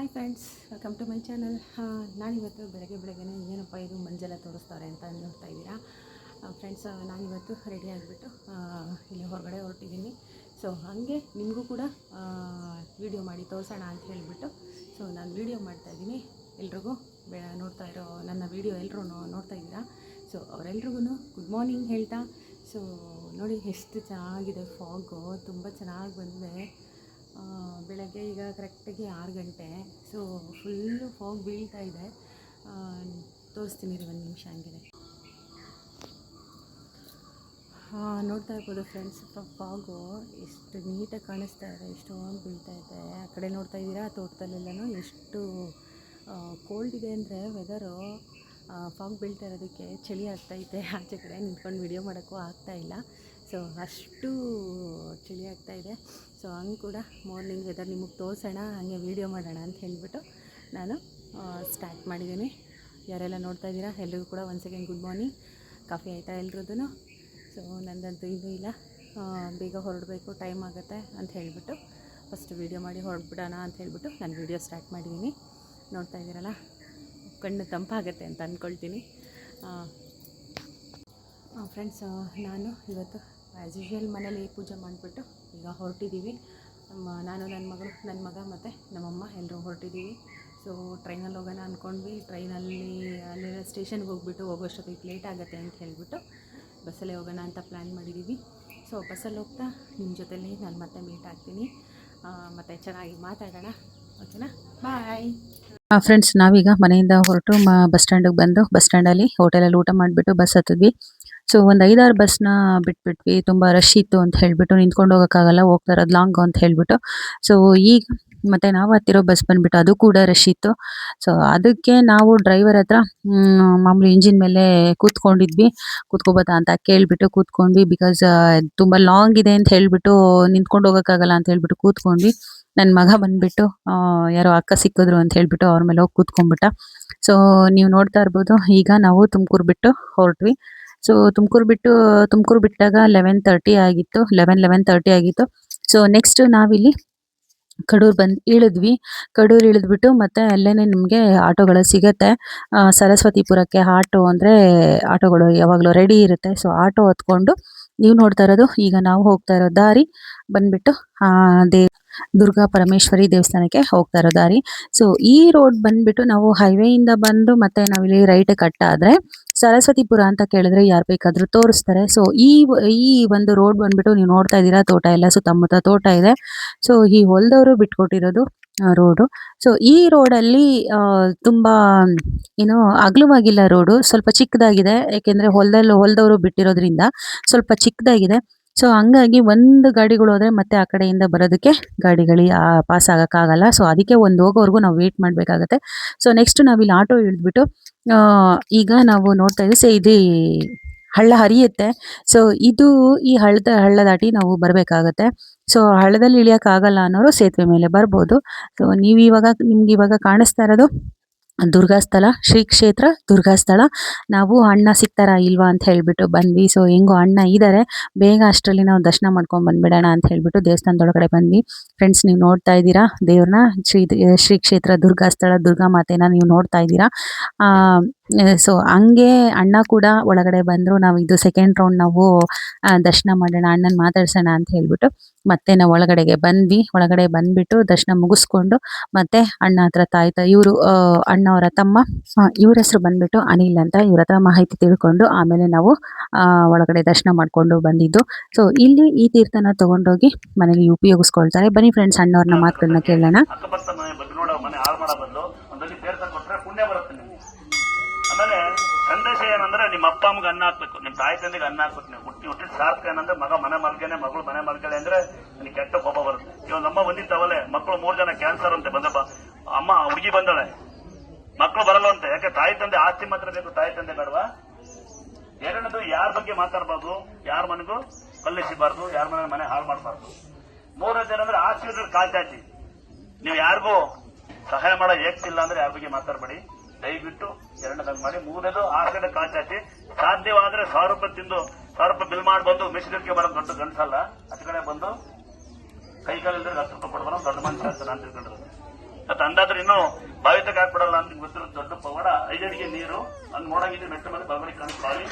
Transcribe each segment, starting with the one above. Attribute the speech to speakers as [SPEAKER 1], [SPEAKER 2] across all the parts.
[SPEAKER 1] Hi friends welcome to my channel ನಾನಿವತ್ತು ಬೆಳಗ್ಗೆ ಬೆಳಗ್ಗೆನೇ ಏನಪ್ಪ ಇದು ಮಂಜೆಲ್ಲ ತೋರಿಸ್ತಾರೆ ಅಂತ ನೋಡ್ತಾ ಇದ್ದೀರಾ? ಫ್ರೆಂಡ್ಸ್ ನಾನಿವತ್ತು ರೆಡಿ ಆಗಿಬಿಟ್ಟು ಇಲ್ಲಿ ಹೊರಗಡೆ ಹೊರಟಿದ್ದೀನಿ. ಸೊ ಹಾಗೆ ನಿಮಗೂ ಕೂಡ ವಿಡಿಯೋ ಮಾಡಿ ತೋರಿಸೋಣ ಅಂತ ಹೇಳಿಬಿಟ್ಟು ಸೊ ನಾನು ವಿಡಿಯೋ ಮಾಡ್ತಾಯಿದ್ದೀನಿ ಎಲ್ರಿಗೂ ಬೆ, ನೋಡ್ತಾ ಇರೋ ನನ್ನ ವಿಡಿಯೋ ಎಲ್ಲರೂ ನೋಡ್ತಾ ಇದ್ದೀರಾ? ಸೊ ಅವರೆಲ್ರಿಗೂ ಗುಡ್ ಮಾರ್ನಿಂಗ್ ಹೇಳ್ತಾ. ಸೊ ನೋಡಿ, ಎಷ್ಟು ಚೆನ್ನಾಗಿದೆ ಫಾಗು ತುಂಬ ಚೆನ್ನಾಗಿ ಬಂದಿದೆ. ಬೆಳಗ್ಗೆ ಈಗ ಕರೆಕ್ಟಾಗಿ ಆರು ಗಂಟೆ. ಸೊ ಫುಲ್ಲು ಫಾಗ್ ಬೀಳ್ತಾ ಇದೆ. ತೋರಿಸ್ತೀನಿ ರೀ ಒಂದು ನಿಮಿಷ ಹಂಗೆ ನೋಡ್ತಾ ಇರ್ಬೋದು ಫ್ರೆಂಡ್ಸ್ ಫಾಗು ಎಷ್ಟು ನೀಟಾಗಿ ಕಾಣಿಸ್ತಾ ಇದೆ ಎಷ್ಟೊಂದು ಬೀಳ್ತಾ ಇದೆ. ಆ ಕಡೆ ನೋಡ್ತಾ ಇದ್ದೀರಾ? ತೋಟದಲ್ಲೆಲ್ಲನೂ ಎಷ್ಟು ಕೋಲ್ಡ್ ಇದೆ ಅಂದರೆ ವೆದರು ಫಾಗ್ ಬೀಳ್ತಾ ಇರೋದಕ್ಕೆ ಚಳಿ ಆಗ್ತೈತೆ ಆಚೆ ಕಡೆ ನಿಂತ್ಕೊಂಡು ವಿಡಿಯೋ ಮಾಡೋಕ್ಕೂ ಆಗ್ತಾ ಇಲ್ಲ. ಸೊ ಅಷ್ಟು ಚಳಿ ಆಗ್ತಾ ಇದೆ. ಸೊ ಹಂಗೆ ಕೂಡ ಮಾರ್ನಿಂಗ್ ವೆದರ್ ನಿಮಗೆ ತೋರಿಸೋಣ, ಹಾಗೆ ವೀಡಿಯೋ ಮಾಡೋಣ ಅಂತ ಹೇಳಿಬಿಟ್ಟು ನಾನು ಸ್ಟಾರ್ಟ್ ಮಾಡಿದ್ದೀನಿ. ಯಾರೆಲ್ಲ ನೋಡ್ತಾ ಇದ್ದೀರಾ, ಎಲ್ರಿಗೂ ಕೂಡ ಒಂದು ಸೆಕೆಂಡ್ ಗುಡ್ ಮಾರ್ನಿಂಗ್ ಕಾಫಿ ಆಯಿತಾ ಎಲ್ರದ್ದು ಸೊ ನಂದಂತೂ ಇದು ಇಲ್ಲ. ಬೇಗ ಹೊರಡಬೇಕು ಟೈಮ್ ಆಗುತ್ತೆ ಅಂತ ಹೇಳಿಬಿಟ್ಟು ಫಸ್ಟ್ ವೀಡಿಯೋ ಮಾಡಿ ಹೊರಡ್ಬಿಡೋಣ ಅಂತ ಹೇಳಿಬಿಟ್ಟು ನಾನು ವೀಡಿಯೋ ಸ್ಟಾರ್ಟ್ ಮಾಡಿದ್ದೀನಿ. ನೋಡ್ತಾ ಇದ್ದೀರಲ್ಲ, ಕಣ್ಣು ತಂಪಾಗುತ್ತೆ ಅಂತ ಅಂದ್ಕೊಳ್ತೀನಿ ಫ್ರೆಂಡ್ಸ್ ನಾನು ಇವತ್ತು ಆ್ಯಸ್ ಯೂಶ್ವಲ್ ಮನೇಲಿ ಪೂಜೆ ಮಾಡಿಬಿಟ್ಟು ಈಗ ಹೊರಟಿದ್ದೀವಿ. ನಮ್ಮ ನಾನು, ನನ್ನ ಮಗಳು, ನನ್ನ ಮಗ ಮತ್ತು ನಮ್ಮಮ್ಮ ಎಲ್ಲರೂ ಹೊರಟಿದ್ದೀವಿ. ಸೊ ಟ್ರೈನಲ್ಲಿ ಹೋಗೋಣ ಅಂದ್ಕೊಂಡ್ವಿ ಟ್ರೈನಲ್ಲಿ ಅಲ್ಲಿ ಸ್ಟೇಷನ್ಗೆ ಹೋಗ್ಬಿಟ್ಟು ಹೋಗೋಷ್ಟೊತ್ತಿಗೆ ಲೇಟ್ ಆಗುತ್ತೆ ಅಂತ ಹೇಳಿಬಿಟ್ಟು ಬಸ್ಸಲ್ಲೇ ಹೋಗೋಣ ಅಂತ ಪ್ಲ್ಯಾನ್ ಮಾಡಿದ್ದೀವಿ. ಸೊ ಬಸ್ಸಲ್ಲಿ ಹೋಗ್ತಾ ನಿಮ್ಮ ಜೊತೆಲಿ ನಾನು ಮತ್ತೆ ಮೀಟ್ ಆಗ್ತೀನಿ. ಮತ್ತು ಚೆನ್ನಾಗಿ ಮಾತಾಡೋಣ. ಓಕೆನಾ ಬಾಯ್
[SPEAKER 2] ಫ್ರೆಂಡ್ಸ್ ನಾವೀಗ ಮನೆಯಿಂದ ಹೊರಟು, ಮ, ಬಸ್ ಸ್ಟ್ಯಾಂಡಿಗೆ ಬಂದು, ಬಸ್ ಸ್ಟ್ಯಾಂಡಲ್ಲಿ ಹೋಟೆಲಲ್ಲಿ ಊಟ ಮಾಡಿಬಿಟ್ಟು ಬಸ್ ಹತ್ತಿದ್ವಿ. ಸೊ ಒಂದು ಐದಾರು ಬಸ್ನ ಬಿಟ್ಬಿಟ್ವಿ. ತುಂಬ ರಶ್ ಇತ್ತು ಅಂತ ಹೇಳಿಬಿಟ್ಟು, ನಿಂತ್ಕೊಂಡು ಹೋಗೋಕ್ಕಾಗಲ್ಲ, ಹೋಗ್ತಾ ಇರೋದು ಲಾಂಗ್ ಅಂತ ಹೇಳ್ಬಿಟ್ಟು. ಸೊ ಈಗ ಮತ್ತೆ ನಾವು ಹತ್ತಿರೋ ಬಸ್ ಬಂದ್ಬಿಟ್ಟು ಅದು ಕೂಡ ರಶ್ ಇತ್ತು. ಸೊ ಅದಕ್ಕೆ ನಾವು ಡ್ರೈವರ್ ಹತ್ರ ಮಾಮೂಲಿ ಇಂಜಿನ್ ಮೇಲೆ ಕೂತ್ಕೊಂಡಿದ್ವಿ. ಕೂತ್ಕೋಬೋದಾ ಅಂತ ಕೇಳ್ಬಿಟ್ಟು ಕೂತ್ಕೊಂಡ್ವಿ ಬಿಕಾಸ್ ತುಂಬ ಲಾಂಗ್ ಇದೆ ಅಂತ ಹೇಳ್ಬಿಟ್ಟು, ನಿಂತ್ಕೊಂಡು ಹೋಗೋಕ್ಕಾಗಲ್ಲ ಅಂತ ಹೇಳ್ಬಿಟ್ಟು ಕೂತ್ಕೊಂಡ್ವಿ. ನನ್ನ ಮಗ ಬಂದ್ಬಿಟ್ಟು ಯಾರೋ ಅಕ್ಕ ಸಿಕ್ಕಿದ್ರು ಅಂತ ಹೇಳ್ಬಿಟ್ಟು ಅವ್ರ ಮೇಲೆ ಹೋಗಿ ಕೂತ್ಕೊಂಡ್ಬಿಟ್ಟ. ಸೊ ನೀವು ನೋಡ್ತಾ ಇರ್ಬೋದು. ಈಗ ನಾವು ತುಮಕೂರು ಬಿಟ್ಟು ಹೊರಟ್ವಿ. ಸೊ ತುಮಕೂರು ಬಿಟ್ಟು, ತುಮಕೂರು ಬಿಟ್ಟಾಗ ಲೆವೆನ್ ತರ್ಟಿ ಆಗಿತ್ತು. ಲೆವೆನ್ ಲೆವೆನ್ ತರ್ಟಿ ಆಗಿತ್ತು. ಸೊ ನೆಕ್ಸ್ಟ್ ನಾವಿಲ್ಲಿ ಕಡೂರು ಬಂದ್, ಇಳಿದ್ವಿ. ಕಡೂರು ಇಳಿದ್ಬಿಟ್ಟು ಮತ್ತೆ ಅಲ್ಲೇನೆ ನಿಮಗೆ ಆಟೋಗಳು ಸಿಗತ್ತೆ. ಸರಸ್ವತಿಪುರಕ್ಕೆ ಆಟೋ ಅಂದರೆ ಆಟೋಗಳು ಯಾವಾಗಲೂ ರೆಡಿ ಇರುತ್ತೆ. ಸೊ ಆಟೋ ಹತ್ಕೊಂಡು ನೀವು ನೋಡ್ತಾ ಇರೋದು, ಈಗ ನಾವು ಹೋಗ್ತಾ ಇರೋ ದಾರಿ ಬಂದ್ಬಿಟ್ಟು ದೇ, ದುರ್ಗಾ ಪರಮೇಶ್ವರಿ ದೇವಸ್ಥಾನಕ್ಕೆ ಹೋಗ್ತಾ ಇರೋ ದಾರಿ. ಸೊ ಈ ರೋಡ್ ಬಂದ್ಬಿಟ್ಟು ನಾವು ಹೈವೇಯಿಂದ ಬಂದು ಮತ್ತೆ ನಾವಿಲ್ಲಿ ರೈಟ್ ಕಟ್ ಆದ್ರೆ ಸರಸ್ವತಿಪುರ ಅಂತ ಕೇಳಿದ್ರೆ ಯಾರು ಬೇಕಾದ್ರೂ ತೋರಿಸ್ತಾರೆ. ಸೊ ಈ ಈ ಒಂದು ರೋಡ್ ಬಂದ್ಬಿಟ್ಟು ನೀವು ನೋಡ್ತಾ ಇದ್ದೀರಾ, ತೋಟ ಎಲ್ಲ ಸುತ್ತಮುತ್ತ ತೋಟ ಇದೆ. ಸೊ ಈ ಹೊಲದವರು ಬಿಟ್ಕೊಟ್ಟಿರೋದು ರೋಡು ಸೊ ಈ ರೋಡಲ್ಲಿ ತುಂಬಾ, ಏನು ಅಗಲವಾಗಿಲ್ಲ ರೋಡು ಸ್ವಲ್ಪ ಚಿಕ್ಕದಾಗಿದೆ ಯಾಕೆಂದ್ರೆ ಹೊಲದಲ್ಲಿ ಹೊಲದವರು ಬಿಟ್ಟಿರೋದ್ರಿಂದ ಸ್ವಲ್ಪ ಚಿಕ್ಕದಾಗಿದೆ. ಸೊ ಹಂಗಾಗಿ ಒಂದು ಗಾಡಿಗಳು ಹೋದ್ರೆ ಮತ್ತೆ ಆ ಕಡೆಯಿಂದ ಬರೋದಕ್ಕೆ ಗಾಡಿಗಳು ಪಾಸ್ ಆಗೋಕ್ಕಾಗಲ್ಲ. ಸೊ ಅದಕ್ಕೆ ಒಂದು ಹೋಗೋವರೆಗೂ ನಾವು ವೇಟ್ ಮಾಡಬೇಕಾಗತ್ತೆ. ಸೊ ನೆಕ್ಸ್ಟ್ ನಾವಿಲ್ಲಿ ಆಟೋ ಇಳಿದ್ಬಿಟ್ಟು ಈಗ ನಾವು ನೋಡ್ತಾ ಇದ್ದೀವಿ. ಸೊ ಇದು ಹಳ್ಳ ಹರಿಯುತ್ತೆ. ಸೊ ಇದು ಈ ಹಳ್ಳದ ಹಳ್ಳ ದಾಟಿ ನಾವು ಬರಬೇಕಾಗತ್ತೆ. ಸೊ ಹಳ್ಳದಲ್ಲಿ ಇಳಿಯೋಕ್ಕಾಗಲ್ಲ ಅನ್ನೋರು ಸೇತುವೆ ಮೇಲೆ ಬರ್ಬೋದು. ಸೊ ನೀವು ಇವಾಗ, ನಿಮ್ಗೆ ಇವಾಗ ಕಾಣಿಸ್ತಾ ಇರೋದು ದುರ್ಗಾಸ್ಥಳ ಶ್ರೀ ಕ್ಷೇತ್ರ ದುರ್ಗಾಸ್ಥಳ ನಾವು ಅಣ್ಣ ಸಿಗ್ತಾರಾ ಇಲ್ವಾ ಅಂತ ಹೇಳ್ಬಿಟ್ಟು ಬಂದ್ವಿ. ಸೊ ಹೆಂಗೋ ಅಣ್ಣ ಇದ್ದಾರೆ ಬೇಗ ಅಷ್ಟರಲ್ಲಿ ನಾವು ದರ್ಶನ ಮಾಡ್ಕೊಂಡು ಬಂದ್ಬಿಡೋಣ ಅಂತ ಹೇಳ್ಬಿಟ್ಟು ದೇವಸ್ಥಾನದೊಳಗಡೆ ಬಂದ್ವಿ. ಫ್ರೆಂಡ್ಸ್ ನೀವು ನೋಡ್ತಾ ಇದ್ದೀರಾ? ದೇವ್ರನ್ನ ಶ್ರೀ ಶ್ರೀ ಕ್ಷೇತ್ರ ದುರ್ಗಾಸ್ಥಳ ದುರ್ಗಾ ಮಾತೆನ ನೀವು ನೋಡ್ತಾ ಇದ್ದೀರಾ? ಸೊ ಹಂಗೆ ಅಣ್ಣ ಕೂಡ ಒಳಗಡೆ ಬಂದರು. ನಾವು ಇದು ಸೆಕೆಂಡ್ ರೌಂಡ್ ನಾವು ದರ್ಶನ ಮಾಡೋಣ, ಅಣ್ಣನ ಮಾತಾಡ್ಸೋಣ ಅಂತ ಹೇಳ್ಬಿಟ್ಟು ಮತ್ತೆ ನಾವು ಒಳಗಡೆಗೆ ಬಂದ್ವಿ. ಒಳಗಡೆ ಬಂದ್ಬಿಟ್ಟು ದರ್ಶನ ಮುಗಿಸ್ಕೊಂಡು ಮತ್ತೆ ಅಣ್ಣ ಹತ್ರ ತಾಯ್ತ, ಇವರು ಅಣ್ಣ ಅವರ ತಮ್ಮ ಇವ್ರ ಹೆಸರು ಬಂದ್ಬಿಟ್ಟು ಅನಿಲ್ ಅಂತ ಇವ್ರ ಹತ್ರ ಮಾಹಿತಿ ತಿಳ್ಕೊಂಡು ಆಮೇಲೆ ನಾವು ಒಳಗಡೆ ದರ್ಶನ ಮಾಡ್ಕೊಂಡು ಬಂದಿದ್ದು. ಸೊ ಇಲ್ಲಿ ಈ ತೀರ್ಥನ ತಗೊಂಡೋಗಿ ಮನೇಲಿ ಉಪಯೋಗಿಸ್ಕೊಳ್ತಾರೆ. ಬನ್ನಿ ಫ್ರೆಂಡ್ಸ್ ಅಣ್ಣವ್ರನ್ನ ಮಾತುಗಳನ್ನ ಕೇಳೋಣ
[SPEAKER 3] ಅಕ್ಕಪಕ್ಕ ಮನೆ ಬಗ್ಗೆ ನೋಡೋ ಮನೆ ಹಾಳು ಮಾಡೋ ಬದಲು ಒಂದಲ್ಲಿ ತೀರ್ಥ ಕೊಟ್ರೆ ಪುಣ್ಯ ಬರುತ್ತೆ ನಿಮ್ಗೆ ಆಮೇಲೆ ಸಂದೇಶ ಏನಂದ್ರೆ ನಿಮ್ಮ ಅಪ್ಪ ಅಮ್ಮಗೆ ಅನ್ನ ಹಾಕ್ಬೇಕು, ನಿಮ್ಮ ತಾಯಿ ತಂದೆಗೆ ಅನ್ನ ಹಾಕ್ಬೇಕು, ನೀವು ಹುಟ್ಟಿ ಹುಟ್ಟಿದ ಸಾರ್ಥಕ ಏನಂದ್ರೆ ಮಗ ಮನೆ ಮಲ್ಗೇನೆ, ಮಗಳು ಮನೆ ಮಲ್ಗನೆ ಅಂದ್ರೆ ನಿನ್ ಕೆಟ್ಟ ಕೋಪ ಬರುತ್ತೆ. ಇವಾಗ ನಮ್ಮ ಬಂದಿದ್ದಾವಲೆ ಮಕ್ಕಳು ಮೂರ್ ಜನ ಕ್ಯಾನ್ಸರ್ ಅಂತೆ, ಬಂದಪ್ಪ. ಅಮ್ಮ ಹುಡುಗಿ ಬಂದಳೆ. ಮಕ್ಕಳು ಬರಲ್ಲಂತೆ ಯಾಕೆ ತಾಯಿ ತಂದೆ ಆಸ್ತಿ ಮಾತ್ರ ಬೇಕು, ತಾಯಿ ತಂದೆ ಬೇಡವಾ? ಎರಡನೇದು ಯಾರ ಬಗ್ಗೆ ಮಾತಾಡಬಾರ್ದು? ಯಾರ ಮನೆಗೂ? ಕಲ್ಲಿಸಬಾರ್ದು ಯಾರ ಮನೆ ಮನೆ ಹಾಳು ಮಾಡಬಾರ್ದು. ಮೂರನೇದು ಏನಂದ್ರೆ ಆಸ್ತಿ ಕಾಲ್ಚಾಚಿ ನೀವು ಯಾರಿಗೂ ಸಹಾಯ ಮಾಡೋ ಏಕ್ತಿಲ್ಲ ಅಂದ್ರೆ ಯಾರ ಬಗ್ಗೆ ಮಾತಾಡಬೇಡಿ. ದಯವಿಟ್ಟು ಎರಡನೇದಂಗ್ ಮಾಡಿ ಮೂರನೇದು ಆ ಕಡೆ ಕಾಚಾಚಿ. ಸಾಧ್ಯವಾದ್ರೆ ಸಾವಿರ ರೂಪಾಯಿ ತಿಂದು ಸಾವಿರ ರೂಪಾಯಿ ಬಿಲ್ ಮಾಡಿ ಬಂದು ಮಿಷಿನರಿಗೆ ಬರೋದು ದೊಡ್ಡ ಗಂಟಲ್ಲ ಅಚ ಕಡೆ ಬಂದು ಕೈ ಕಾಲಿಲ್ಲದ್ರೆ ಹತ್ತು ರೂಪಾಯಿ ಕೊಡ್ಬಾರ ದೊಡ್ಡ ಮನುಷ್ಯ ಆಗ್ತಾನೆ ಅಂತ ತಿಳ್ಕೊಂಡ್ರು ಮತ್ತೆ ಅಂದಾದ್ರೆ ಇನ್ನು ಭಾವಿತಕ್ಕೆ ಹಾಕ್ಬಿಡಲ್ಲ ಅಂತ ಗೊತ್ತಿರೋ ದೊಡ್ಡ ಪವಾಡ. ಐದಡಿಗೆ ನೀರು. ಅಂದ್ ನೋಡಂಗಿದ್ರೆ ಮೆಟ್ಟ ಮೇಲೆ ಬಾವಿ. ಅಲ್ಲಿ ಬಾವಿ.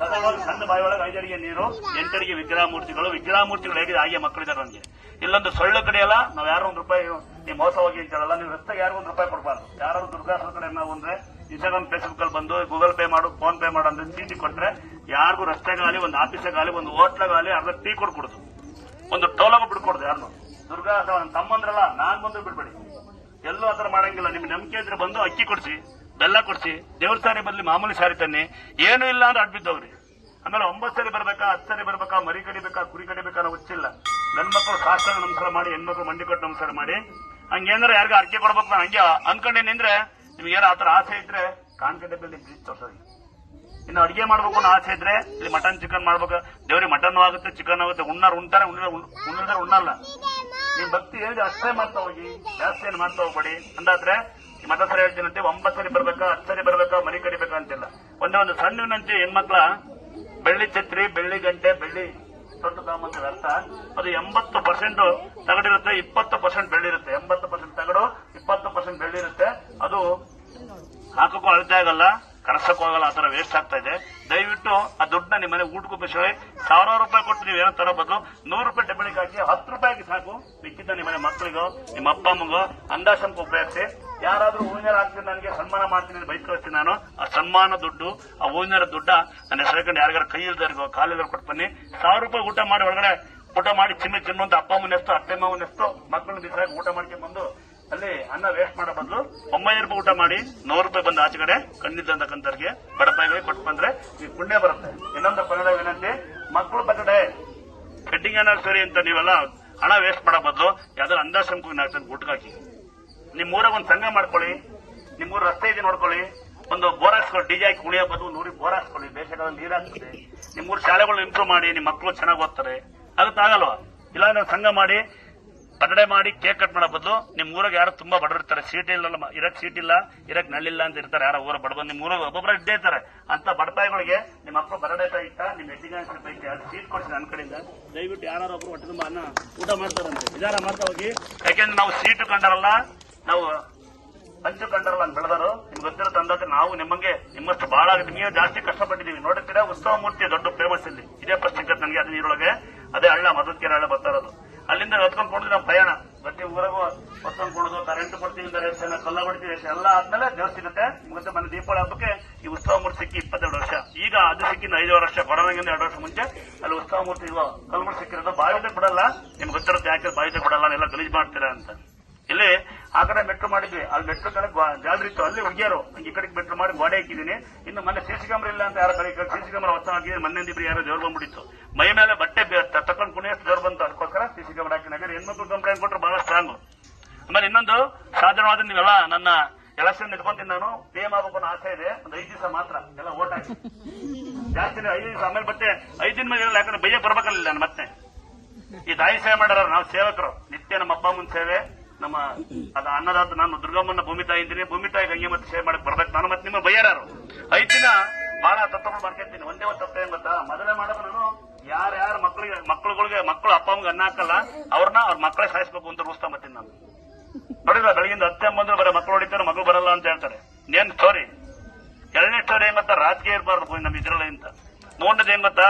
[SPEAKER 3] ಸಾಧಾರಣವಾಗಿ ಸಣ್ಣ ಬಾವಿ ಒಳಗೆ ಐದಡಿಗೆ ನೀರು, ಎಂಟಡಿಗೆ ವಿಗ್ರಹ ಮೂರ್ತಿಗಳು. ವಿಗ್ರಹ ಮೂರ್ತಿಗಳು ಹೇಗಿದೆ? ಹಾಗೆ ಮಕ್ಕಳಿದ್ದಾರೆ ನನಗೆ ಇಲ್ಲೊಂದು ಸೊಳ್ಳೆ ಕಡೆಯಲ್ಲ, ನಾವ್ ಯಾರೋ ಒಂದು ರೂಪಾಯಿ ನೀವು ಮೋಸ ಹೋಗಿ ನೀವು ರಸ್ತೆಗೆ ಯಾರು ಒಂದು ರೂಪಾಯಿ ಕೊಡಬಾರ್ದು. ಯಾರು ದುರ್ಗಾಸನ ಕಡೆ ನಾವು ಅಂದ್ರೆ ಇನ್ಸ್ಟಾಗ್ರಾಮ್ ಫೇಸ್ಬುಕ್ ಅಲ್ಲಿ ಬಂದು ಗೂಗಲ್ ಪೇ ಮಾಡು ಫೋನ್ ಪೇ ಮಾಡು ಅಂತ ಚೀಟಿ ಕೊಟ್ರೆ, ಯಾರಿಗೂ ರಸ್ತೆಗಾಲಿ, ಒಂದು ಆಫೀಸ್ಗಾಲಿ, ಒಂದು ಹೋಟ್ಲಗಾಲಿ ಅರ್ಧ ಟೀ ಕೊಡ್ಕೊಡುದು ಒಂದು ಟೋಲಗ ಬಿಡ್ಕೊಡ್ದು ಯಾರನ್ನು ದುರ್ಗಾಸ ತಮ್ಮಂದ್ರಲ್ಲ, ನಾನ್ ಬಂದು ಬಿಡ್ಬೇಡಿ. ಎಲ್ಲೂ ಆತರ ಮಾಡಂಗಿಲ್ಲ. ನಿಮ್ ನಂಬಿಕೆ ಇದ್ರೆ ಬಂದು ಅಕ್ಕಿ ಕೊಡ್ಸಿ, ಬೆಲ್ಲ ಕೊಡ್ಸಿ, ದೇವ್ರ ಸಾರಿ ಬದಲಿ ಮಾಮೂಲಿ ಸಾರಿ ತನ್ನಿ. ಏನೂ ಇಲ್ಲ ಅಂದ್ರೆ ಅಡ್ಬಿದ್ದವ್ರಿ ಆಮೇಲೆ ಒಂಬತ್ತು ಸರಿ ಬರ್ಬೇಕಾ, ಹತ್ತು ಸರಿ ಬರ್ಬೇಕಾ, ಮರಿ ಕಡಿಬೇಕಾ, ಕುರಿ ಕಡಿಬೇಕಾ ಹುಚ್ಚಿಲ್ಲ ನನ್ನ ಮಕ್ಕಳು ಶಾಸ್ತ್ರ ನಮಸ್ಕಾರ ಮಾಡಿ, ಹೆಣ್ಮಕ್ಳು ಮಂಡಿ ಕೊಟ್ಟು ನಮಸ್ಕಾರ ಮಾಡಿ ಹಂಗೇನಾರ ಯಾರಿಗೂ ಅರ್ಜಿ ಕೊಡ್ಬೇಕು ನಾನು. ಹಂಗೆ ಅನ್ಕೊಂಡೇನಿಂದ್ರೆ ನಿಮ್ಗೆ ಏನೋ ಆತರ ಆಸೆ ಇದ್ರೆ ಕಾನ್ಕಂಡೆ ಬೆಲ್ಲಿ ಬ್ರಿಜ್ ತೋರ್ಸೋದು ಇನ್ನು ಅಡಿಗೆ ಮಾಡ್ಬೇಕು ಅನ್ನೋ ಆಸೆ ಇದ್ರೆ ಇಲ್ಲಿ ಮಟನ್ ಚಿಕನ್ ಮಾಡ್ಬೇಕು. ದೇವ್ರಿಗೆ ಮಟನ್ ಆಗುತ್ತೆ, ಚಿಕನ್ ಆಗುತ್ತೆ. ಉಣ್ಣಾರ ಉಂಟಾರೆ ಉಣ್ಣಿದ್ರೆ ಉಣ್ಣಲ್ಲ. ನೀವು ಭಕ್ತಿ ಹೇಳಿದ್ರೆ ಅಷ್ಟೇ ಮಾಡ್ತಾ ಹೋಗಿ. ಜಾಸ್ತಿ ಏನು ಮಾಡ್ತಾ ಹೋಗ್ಬೇಡಿ. ಅಂದಾದ್ರೆ ಈ ಮತ ಸರಿ ಹೇಳ್ತೀನಂತೆ ಒಂಬತ್ತು ಸರಿ ಬರ್ಬೇಕಾ, ಹತ್ತು ಸರಿ ಬರ್ಬೇಕಾ, ಮನೆ ಕಡಿಬೇಕಾ ಅಂತಿಲ್ಲ. ಒಂದೇ ಒಂದು ಸಣ್ಣವಿನಂತೆ ಹೆಣ್ಮಕ್ಳ ಬೆಳ್ಳಿ ಛತ್ರಿ, ಬೆಳ್ಳಿ ಗಂಟೆ, ಬೆಳ್ಳಿ ತೊಟ್ಟು ತಗೊಂಬಂದ್ರೆ ಅರ್ಥ ಅದು ಎಂಬತ್ತು ಪರ್ಸೆಂಟ್ ತಗಡಿರುತ್ತೆ, ಇಪ್ಪತ್ತು ಪರ್ಸೆಂಟ್ ಬೆಳ್ಳಿ ಇರುತ್ತೆ ಎಂಬತ್ತು ಪರ್ಸೆಂಟ್ ತಗಡು, ಇಪ್ಪತ್ತು ಪರ್ಸೆಂಟ್ ಬೆಳ್ಳಿ ಇರುತ್ತೆ ಅದು ಹಾಕಕ್ಕೂ ಅಳತೆ ಆಗಲ್ಲ. ಕರ್ಸಕ್ಕೂ ಆಗಲ್ಲ ಆತರ ವೇಸ್ಟ್ ಆಗ್ತಾ ಇದೆ. ದಯವಿಟ್ಟು ಆ ದುಡ್ಡನ್ನ ನಿಮ್ಮ ಮನೆ ಊಟಕ್ಕೂ ಬೇಸೋಯ್ ಸಾವಿರಾರು ರೂಪಾಯಿ ಕೊಟ್ಟು ನೀವು ಏನೋ ತರೋ ಬದಲು. ನೂರು ರೂಪಾಯಿ ಡೆಬಿಟ್ ಹಾಕಿ, ಹತ್ತು ರೂಪಾಯಿಗೆ ಸಾಕು. ಮಿಕ್ಕಿದ್ದ ನಿಮ್ಮ ಮನೆ ಮಕ್ಕಳಿಗೋ, ನಿಮ್ಮ ಅಪ್ಪ ಅಮ್ಮಗೋ ಅಂದಾಶಂಕ ಉಪಯೋಗಿಸಿ. ಯಾರಾದ್ರೂ ಹೂವಿನ ಹಾಕ್ತೀನಿ ನನಗೆ ಸನ್ಮಾನ ಮಾಡ್ತೀನಿ ಅಂತ ನಾನು. ಆ ಸನ್ಮಾನ ದುಡ್ಡು, ಆ ಹೂವಿನರ ದುಡ್ಡ ನನ್ನ ಹೆಸರು ಯಾರಿಗಾರ ಕೈ ಇಲ್ದರಿಗೋ ಕೊಟ್ಟು ಬನ್ನಿ. ಸಾವಿರ ರೂಪಾಯಿ ಊಟ ಮಾಡಿ ಒಳಗಡೆ, ಊಟ ಮಾಡಿ ಚಿನ್ನ ಚಿನ್ನ ಅಂತ ಅಪ್ಪ ಅಮ್ಮನ ಎಷ್ಟು ಅತ್ತೆ ಮಾವನ ಮಕ್ಕಳನ್ನ ಬಿಸಾಕಿ ಊಟ ಮಾಡ್ಕೊಂಡು ಬಂದು ಅಲ್ಲಿ ಅನ್ನ ವೇಸ್ಟ್ ಮಾಡೋ ಬದಲು ಒಂಬೈನೂರು ರೂಪಾಯಿ ಊಟ ಮಾಡಿ ನೂರು ರೂಪಾಯಿ ಬಂದು ಆಚೆ ಕಡೆ ಕಣ್ಣಿದ್ದಂತಕ್ಕಂಥವ್ರಿಗೆ ಬಡಪಾಯಿಗಳಿಗೆ ಕೊಟ್ಟು ಬಂದ್ರೆ ಈ ಪುಣ್ಯ ಬರುತ್ತೆ. ಇನ್ನೊಂದು ಕನ್ನಡ ವಿನಂತಿ ಮಕ್ಕಳು ಕಟ್ಟಿಂಗ್ ಕಡ್ಡಿಂಗ್ ಸರಿ ಅಂತ ನೀವೆಲ್ಲ ಹಣ ವೇಸ್ಟ್ ಮಾಡೋ ಬದಲು ಯಾವ್ದಾದ್ರು ಅಂದಾಶ್ರಮಕ್ಕೆ ನಾಲ್ಕು ಊಟಕ್ಕೆ ಹಾಕಿ. ನಿಮ್ಮ ಊರಾಗ ಒಂದು ಸಂಘ ಮಾಡ್ಕೊಳ್ಳಿ, ನಿಮ್ಮೂರು ರಸ್ತೆ ಇದೆ ನೋಡ್ಕೊಳ್ಳಿ. ಒಂದು ಬೋರ್ ಹಾಕ್ಸ್ಕೊಳ್ಳಿ ಡಿಜೆ ಹಾಕಿ ಕುಣಿಯೋ ಬದಲು ನೂರಿಗೆ ಬೋರ್ ಹಾಕ್ಸ್ಕೊಳ್ಳಿ. ಬೇಸಿಗೆಗಾಲ ನೀರು ಹಾಕ್ತದೆ ನಿಮ್ಮೂರು ಶಾಲೆಗಳು ಇಂಪ್ರೂವ್ ಮಾಡಿ, ನಿಮ್ಮ ಮಕ್ಕಳು ಚೆನ್ನಾಗಿ ಓದ್ತಾರೆ. ಅದಕ್ಕಾಗಲ್ವಾ? ಇಲ್ಲ ಸಂಘ ಮಾಡಿ ಬರ್ತಡೇ ಮಾಡಿ ಕೇಕ್ ಕಟ್ ಮಾಡೋ ಬದಲು ನಿಮ್ಮ ಊರಾಗ ಯಾರು ತುಂಬಾ ಬಡವರಿರ್ತಾರೆ. ಸೀಟ್ ಇಲ್ಲ ಇರಕ್ ಸೀಟ್ ಇಲ್ಲ, ಇರಕ್ ನಳ್ಳಿಲ್ಲ ಅಂತ ಇರ್ತಾರೆ. ಯಾರೋ ಊರ ಬಡಬ ನಿಮ್ಮ ಊರಾಗ ಒಬ್ಬೊಬ್ಬರ ಇದ್ದೇ ಇರ್ತಾರೆ. ಅಂತ ಬಡಪಾಯಿಗಳಿಗೆ ನಿಮ್ಮ ಅಪ್ಪ ಬರಡೆ ಇಟ್ಟ ನಿಮ್ಮ ಎಜುಕೇಶನ್ ಪೈಕಿ ಯಾರು ಸೀಟ್ ಕೊಡ್ಸಿ ನನ್ನ ಕಡೆಯಿಂದ, ದಯವಿಟ್ಟು ಯಾರು ಒಬ್ರು ಹೊಟ್ಟೆ ತುಂಬಾ ಅನ್ನ ಊಟ ಮಾಡ್ತಾರಂತೆ. ವಿಧಾನ ಮಾಡ್ತಾ ಹೋಗಿ. ಯಾಕೆಂದ್ರೆ ನಾವು ಸೀಟು ಕಂಡರಲ್ಲ, ನಾವು ಹಂಚು ಕಂಡರಲ್ಲ ಅಂತ ಬೆಳೆದರು ನಿಮ್ಗೆ ಗೊತ್ತಿರೋ ತಂದಕ್ಕೆ ನಾವು ನಿಮ್ಮಂಗೆ ನಿಮ್ಮಷ್ಟು ಬಹಳ ನೀವು ಜಾಸ್ತಿ ಕಷ್ಟಪಟ್ಟಿದ್ದೀವಿ. ನೋಡುತ್ತೀರಾ ಉತ್ಸವ ಮೂರ್ತಿ, ದೊಡ್ಡ ಫೇಮಸ್ ಇಲ್ಲಿ. ಇದೇ ಪ್ರಶ್ನೆ ನನಗೆ, ಅದು ನೀರೊಳಗೆ. ಅದೇ ಹಳ್ಳ ಮದತ್ಕೆರೆ ಹಳ್ಳ ಬರ್ತಾ ಇರೋದು. ಅಲ್ಲಿಂದ ಹೊತ್ಕೊಂಡು ಕೊಂಡಿದ್ದು ನಮ್ಮ ಪ್ರಯಾಣ. ಪ್ರತಿ ಊರಿಗೂ ಹೊತ್ಕೊಂಡು ಕೊಡೋದು ಕರೆಂಟ್ ಕೊಡ್ತೀವಿ ರೇಷನ್ ಕಲ್ಲ ರೇಷನ್ ಎಲ್ಲ ಆದ್ಮೇಲೆ ದೇವಸ್ಥಿರುತ್ತೆ ಸಿಗುತ್ತೆ. ಮನೆ ದೀಪಾವಳಿ ಹಬ್ಬಕ್ಕೆ ಈ ಉತ್ಸವ ಮೂರ್ತಿ ಸಿಕ್ಕಿ ಇಪ್ಪತ್ತೆರಡು ವರ್ಷ. ಈಗ ಅದು ಸಿಕ್ಕಿಂದ ಐದು ವರ್ಷ. ಕೊರೋನಾಗಿಂದ ಎರಡು ವರ್ಷ ಮುಂಚೆ ಅಲ್ಲಿ ಉತ್ಸವ ಮೂರ್ತಿ ಇವ ಕಲ್ಮೂರ್ ಸಿಕ್ಕಿರೋದು. ಬಾವಿದೆ ಬಿಡಲ್ಲ. ನಿಮ್ಗೆ ಗೊತ್ತಿರುತ್ತೆ ಯಾಕೆ ಬಾವಿದೆ ಬಿಡಲ್ಲ ಎಲ್ಲ ಗಲೀಜ್ ಮಾಡ್ತೀರಾ ಅಂತ. ಇಲ್ಲಿ ಆ ಕಡೆ ಮೆಟ್ರೋ ಮಾಡಿದ್ವಿ. ಅಲ್ಲಿ ಮೆಟ್ರೋ ಕಡೆ ಜಾಲರಿ ಇತ್ತು. ಅಲ್ಲಿ ಹುಡುಗಿಯರು. ಈ ಕಡೆ ಮೆಟ್ರೋ ಮಾಡಿ ಗೋಡೆ ಹಾಕಿದೀನಿ ಇನ್ನು ಮೊನ್ನೆ ಸಿಸಿ ಕ್ಯಾಮ್ರಾ ಇಲ್ಲ ಅಂತ ಯಾರ ಕಡೆ ಸಿಸಿ ಕ್ಯಾಮ್ರಾ ಹೊಸ ಹಾಕಿದ್ರೆ ಇಬ್ರು ಯಾರೋ ಜೋರ್ ಬಂದ್ಬಿಟ್ಟಿತ್ತು. ಮೈ ಮೇಲೆ ಬಟ್ಟೆ ತಕೊಂಡ್ ಕುಣಿಯಷ್ಟು ಜೋರ್ ಬಂತು. ಅದಕ್ಕೋಸ್ಕರ ಸಿಸಿ ಕ್ಯಾಮ್ರಾ ಹಾಕಿನಾಗ ಹೆಣ್ಮಕ್ಳು ಕಂಪ್ಲೇಂಟ್ ಕೊಟ್ಟರು ಬಹಳ ಸ್ಟ್ರಾಂಗ್ ಆಮೇಲೆ ಇನ್ನೊಂದು ಸಾಧಾರಣವಾದ ನೀವೆಲ್ಲ ನನ್ನ ಎಲೆಕ್ಷನ್ ಇಟ್ಕೊಂತೀನಿ ನಾನು. ಪಿಎಂ ಆಗಬೇಕು ಅನ್ನೋ ಆಸೆ ಇದೆ. ಒಂದು ಐದು ದಿವಸ ಮಾತ್ರ. ಎಲ್ಲ ಓಟ್ ಹಾಕಿ. ಜಾಸ್ತಿ ಐದು ದಿವಸ ಆಮೇಲೆ ಮತ್ತೆ ಐದು ದಿನ ಮೇಲೆ ಯಾಕಂದ್ರೆ ಬೈಯ ಬರ್ಬೇಕಲ್ಲ ನಾನು ಮತ್ತೆ. ಈ ದಾಯಿ ಸೇವೆ ಮಾಡ್ಯಾರ ನಾವು ಸೇವಕರು. ನಿತ್ಯ ನಮ್ಮ ಅಪ್ಪ ಮುಂದೆ ಸೇವೆ. ನಮ್ಮ ಅದ ಅನ್ನದಾತ ನಾನು ದುರ್ಗಮ್ಮನ ಭೂಮಿ ತಾಯಿ ಇದ್ದೀನಿ ಭೂಮಿ ತಾಯಿ ಗಂಗೆ ಮತ್ತೆ ಸೇವೆ ಮಾಡಕ್ ಬರ್ಬೇಕು. ನಾನು ಮತ್ತೆ ನಿಮ್ಮ ಬಯ್ಯಾರು ಐದ್ ದಿನ ಬಹಳ ತತ್ವಗಳು ಮಾಡ್ಕೊಂತೀನಿ. ಒಂದೇ ಒಂದು ತಪ್ಪು ಏನ್ ಗೊತ್ತಾ? ಮೊದಲೇ ಮಾಡೋದು ನಾನು ಯಾರ್ಯಾರ ಮಕ್ಕಳಿಗೆ ಮಕ್ಕಳುಗಳಿಗೆ ಮಕ್ಕಳು ಅಪ್ಪ ಅಮ್ಮಗೆ ಅನ್ನ ಹಾಕಲ್ಲ, ಅವ್ರನ್ನ ಅವ್ರ ಮಕ್ಕಳೇ ಸಾಯಿಸ್ಬೇಕು ಅಂತ ರೂಸ್ತಾ ಮತ್ತೀನಿ ನಾನು. ನೋಡಿಲ್ಲ ಬೆಳಗಿಂದ ಹತ್ತೆ ಬಂದ್ರೆ ಬರೀ ಮಕ್ಕಳು ಹೊಡಿತಾರೆ ಮಗಳು ಬರಲ್ಲ ಅಂತ ಹೇಳ್ತಾರೆ. ಏನ್ ಸ್ಟೋರಿ ಎರಡನೇ ಸ್ಟೋರಿ ಏನ್ ಗೊತ್ತಾ? ರಾಜಕೀಯ ಇರಬಾರ್ದು ನಮ್ಮ ಇದ್ರಲ್ಲಿ ಅಂತ ಮೂರನೇದು ಏನ್ ಗೊತ್ತಾ?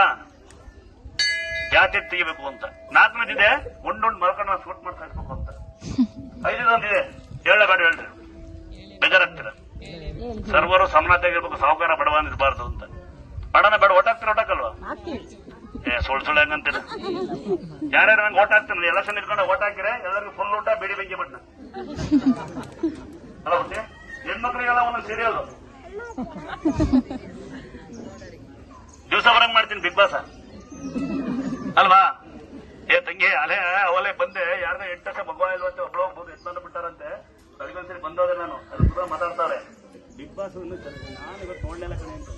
[SPEAKER 3] ಜಾತಿ ತೆಗಿಬೇಕು ಅಂತ. ನಾಲ್ಕನೇದಿದೆ ಒಂದೊಂದು ಮಲ್ಕೊಂಡು ಸೂಟ್ ಮಾಡಿ ಸಾಯಿಸ್ಬೇಕು ಅಂತ. ಐದನೇದೊಂದಿದೆ ಹೇಳಬೇಡ ಹೇಳ್ರಿ. ಬೇಜಾರಾಗ್ತೀರ? ಸರ್ವರು ಸಮನಾತೆಗಿರ್ಬೇಕು ಸಾಹುಕಾರ ಬಡವ ಇರಬಾರ್ದು ಅಂತ. ಬಡನ ಬೇಡ ಓಟ್ ಓಟಾಕಲ್ವಾ? ಏ ಸುಳ್ಳು ಸುಳ್ಳು ಹೆಂಗಂತೀರ? ಯಾರ್ಯಾರು ನಂಗೆ ಓಟ್ ಹಾಕ್ತೀನಿ ಎಲೆಕ್ಷನ್ ಇಟ್ಕೊಂಡು ಓಟ್ ಹಾಕಿರ ಎಲ್ಲರಿಗೂ ಫುಲ್ ಊಟ ಬಿಡಿ ಬೆಂಕಿ ಬಣ್ಣ ಅಲ್ಲ ಬಿಟ್ಟೆ ಹೆಣ್ಮಕ್ಳಿಗೆಲ್ಲ ಒಂದೊಂದು ಸೀರಿಯಲ್ ದಿವಸ ಬರಂಗ್ ಮಾಡ್ತೀನಿ ಬಿಗ್ ಬಾಸ್. ಅಲ್ವಾ? ಏ ತಂಗಿ ಅಲೆ ಅವಲೇ ಬಂದೆ ಯಾರ್ದ ಎಂಟು ವರ್ಷ ಮಗುವ ಇಲ್ವಂತೆ ಒಬ್ಳು. ಅದಕ್ಕೊಂದ್ಸರಿ ಬಂದೋದೆ ನಾನು. ಅದ್ರ ಕೂಡ ಮಾತಾಡ್ತಾರೆ. ಬಿಗ್ ಬಾಸ್ ಅನ್ನು ನಾನು ಇವತ್ತು ನೋಡ್ಲಿಲ್ಲ ಕಣೆ ಅಂತ.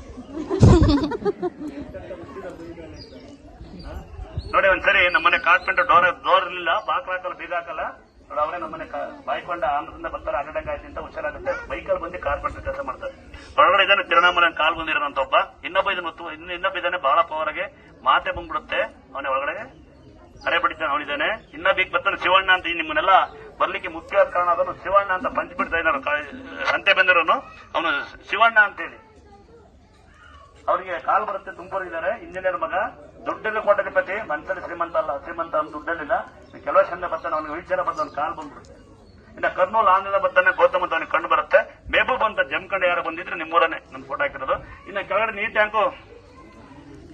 [SPEAKER 3] ನೋಡಿ ಒಂದ್ಸರಿ ನಮ್ಮನೆ ಕಾರ್ಪೆಂಟರ್ ಡೋರ್ ಡೋರ್ ಇರಲಿಲ್ಲ. ಬಾಕ್ಲ ಹಾಕಲ್ಲ ಬೀಗ ಹಾಕಲ್ಲ. ನೋಡಿ ಅವರೇ ನಮ್ಮನೆ ಬಾಯ್ಕೊಂಡ ಆಂಧ್ರದಿಂದ ಬರ್ತಾರೆ ಅಡ್ಡಂಗ ಆಯ್ತು ಅಂತ ಹುಷಾರಾಗುತ್ತೆ. ಬೈಕಲ್ಲಿ ಬಂದು ಕಾರ್ಪೆಂಟರ್ ಕೆಲಸ ಮಾಡ್ತಾರೆ. ಒಳಗಡೆ ಇದ್ದಾನೆ ತಿರುಣಾಮಲ ಕಾಲ್ ಬಂದಿರೋಂತ ಒಬ್ಬ. ಇನ್ನೊಬ್ಬ ಇದನ್ನ ಮತ್ತು ಇನ್ನು ಇನ್ನೊಬ್ಬ ಇದ್ದಾನೆ ಬಹಳ ಪವರ್ಗೆ ಮಾತೆ ಬಂದ್ಬಿಡುತ್ತೆ. ಅವನೇ ಒಳಗಡೆ ಕರೆ ಬಡಿತಾನೆ ಅವನಿದ್ದಾನೆ. ಇನ್ನ ಬೀಗ್ ಬರ್ತಾನೆ ಶಿವಣ್ಣ ಅಂತ ನಿಮ್ಮನ್ನೆಲ್ಲ ಬರ್ಲಿಕ್ಕೆ ಮುಖ್ಯ ಕಾರಣ ಅದನ್ನು ಶಿವಣ್ಣ ಅಂತ ಪಂಚಿಬಿಡ್ತಾ ಇದ್ದಾರೆ. ಸಂತೆ ಬಂದಿರೋನು. ಅವನು ಶಿವಣ್ಣ ಅಂತೇಳಿ. ಅವರಿಗೆ ಕಾಲ್ ಬರುತ್ತೆ ತುಮಕೂರಿದ್ದಾರೆ ಇಂಜಿನಿಯರ್ ಮಗ, ದುಡ್ಡೆಲ್ಲ ಪತಿ ಮನ್ಸಲ್ಲಿ ಶ್ರೀಮಂತ ಅಲ್ಲ, ಶ್ರೀಮಂತ ಅವ್ನು ದುಡ್ಡಲ್ಲಿಲ್ಲ ಕೆಲವು ಚಂದ ಬರ್ತಾನೆ. ಅವನಿಗೆ ವಿಚಾರ ಬಂದ ಒಂದು ಕಾಲ್ ಬಂದ್ಬಿಡುತ್ತೆ. ಇನ್ನ ಕರ್ನೂಲ್ ಆಂಧ್ರದ ಬರ್ತಾನೆ, ಗೌತಮ ಅಂತ ಅವನಿಗೆ ಕಂಡು ಬರುತ್ತೆ. ಮೇಬು ಬಂತ ಜಮ್ಕಂಡು ಯಾರು ಬಂದಿದ್ರೆ, ನಿಮ್ಮೂರನೇ ನನ್ನ ಫೋಟೋ ಹಾಕಿರೋದು. ಇನ್ನ ಕೆಳಗಡೆ ನೀಟ್ ಟ್ಯಾಂಕು